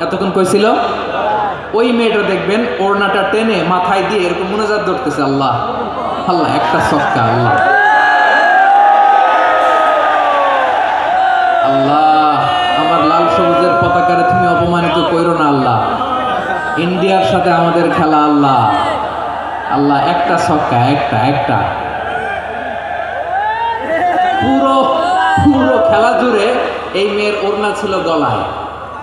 এতক্ষণ কই ছিল ওই মেয়েটা দেখবেন ওড়নাটা টেনে মাথায় দিয়ে এরকম মোনাজাত ধরতেছে, আল্লাহ আল্লাহ, একটা সক্কা আল্লাহ। আল্লাহ, আমার লাল সবুজের পতাকারে তুমি অপমানিত কইরো না, আল্লাহ। ইন্ডিয়ার সাথে আমাদের খেলা, আল্লাহ। আল্লাহ, একটা ছক্কা একটা একটা। পুরো পুরো খেলা জুড়ে এই মেয়ের ওড়না ছিল গলায়।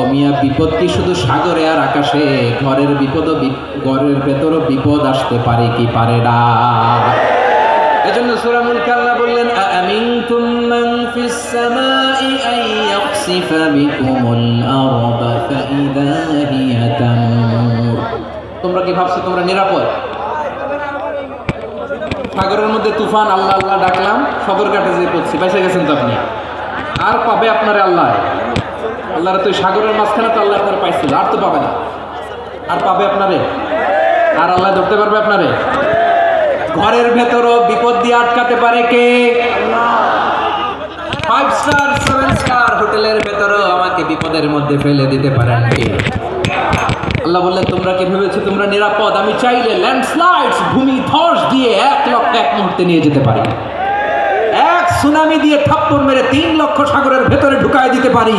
অমিয়া বিপদ কি শুধু সাগরে আর আকাশে, ঘরের বিপদ ঘরের ভেতরও বিপদ আসতে পারে কি পারে না। এজন্য সূরা মুলক আল্লাহ বললেন আমিনতুম মান ফিস সামাই আন ইয়াখসিফা বিকুমুল আরদা ফাইদা হিয়া তামুর। তোমরা কি ভাবছ তোমরা নিরাপদ? সাগরের মধ্যে তুফান, আল্লাহ আল্লাহ ডাকলাম সদর কাটে যে পড়ছি, বাইসে গেছেন তো আপনি? আর পাবে আপনারে আল্লাহ। আল্লাহর তো সাগরের মাঝখানে তো আল্লাহ আপনার পাইছিল, আর তো পাবে না। আর পাবে আপনারে? আর আল্লাহ ধরতে পারবে আপনারে? ঘরের ভেতরও বিপদ দিয়ে আটকাতে পারে কে? ফাইভ স্টার সেভেন স্টার হোটেলের ভেতরও আমাকে বিপদের মধ্যে ফেলে দিতে পারেন কে? আল্লাহ বললেন, তোমরা কি ভেবেছো তোমরা নিরাপদ? আমি চাইলে ল্যান্ডস্লাইডস ভূমি, ধস দিয়ে এক লক্ষ এক মুহূর্তে নিয়ে যেতে পারি। এক সুনামি দিয়ে থাপ্পড় মেরে তিন লক্ষ সাগরের ভেতরে ঢুকায় দিতে পারি।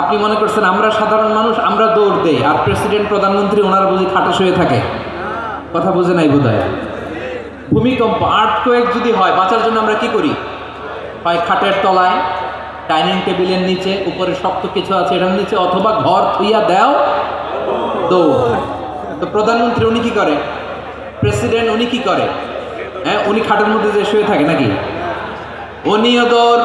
আপনি মনে করছেন আমরা সাধারণ মানুষ, আমরা দৌড় দেই, আর প্রেসিডেন্ট, প্রধানমন্ত্রী, ওনারা বুঝি খাটো শুয়ে থাকে। কথা বুঝে নাই বোধ হয় ভূমিকম্প আর্ট কয়েক যদি হয়, বাঁচার জন্য আমরা কি করি? হয় খাটের তলায়, ডাইনিং টেবিলের নিচে, উপরে শক্ত কিছু আছে এটার নিচে, অথবা ঘর থুইয়া দেও, দৌড়। তো প্রধানমন্ত্রী, উনি কি করে? প্রেসিডেন্ট, উনি কি করে? হ্যাঁ উনি খাটের মধ্যে যে শুয়ে থাকে নাকি? উনিও দৌড়।